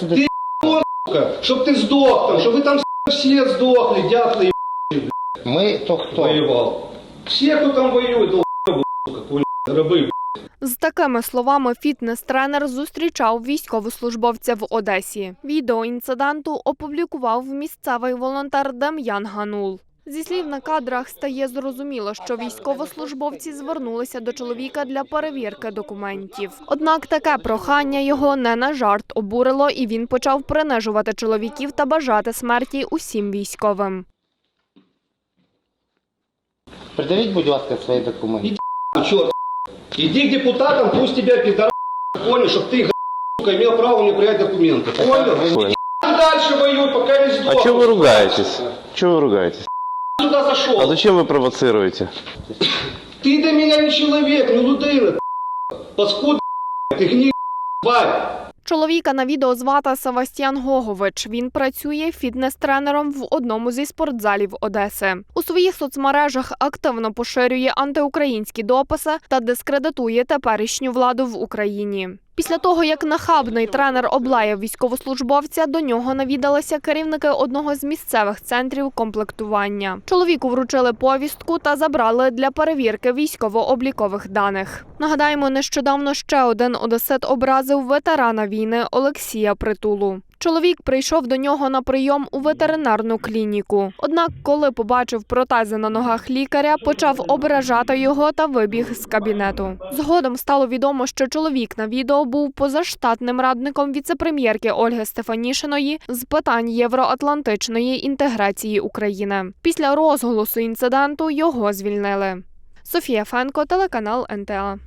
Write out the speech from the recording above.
сюди. сука, Щоб ти здох там, щоб ви там сука, всі здохли, дятли Ми то хто? воював. Всі, хто там воює, долбоєбы, сука, хуй, раби. З такими словами фітнес-тренер зустрічав військовослужбовця в Одесі. Відео інциденту опублікував місцевий волонтер Дем'ян Ганул. Зі слів на кадрах стає зрозуміло, що військовослужбовці звернулися до чоловіка для перевірки документів. Однак таке прохання його не на жарт обурило, і він почав принижувати чоловіків та бажати смерті усім військовим. Придавіть, будь ласка, свої документи. Черт. Иди к депутатам, пусть тебя пидор понял, чтобы ты, сука, имел право мне проявлять документы. Понял? Понял. Дальше воюй, пока не сдох. А чего вы ругаетесь? Чего вы ругаетесь? Сюда зашел. А зачем вы провоцируете? Ты для меня не человек, не людина. Паскуда, ты гни, тварь. Чоловіка на відео звати Севастьян Гогович. Він працює фітнес-тренером в одному зі спортзалів Одеси. У своїх соцмережах активно поширює антиукраїнські дописи та дискредитує теперішню владу в Україні. Після того, як нахабний тренер облаяв військовослужбовця, до нього навідалися керівники одного з місцевих центрів комплектування. Чоловіку вручили повістку та забрали для перевірки військово-облікових даних. Нагадаємо, нещодавно ще один одесит образив ветерана війни Олексія Притулу. Чоловік прийшов до нього на прийом у ветеринарну клініку. Однак, коли побачив протези на ногах лікаря, почав ображати його та вибіг з кабінету. Згодом стало відомо, що чоловік на відео був позаштатним радником віцепрем'єрки Ольги Стефанішиної з питань євроатлантичної інтеграції України. Після розголосу інциденту його звільнили. Софія Фенко, телеканал НТА.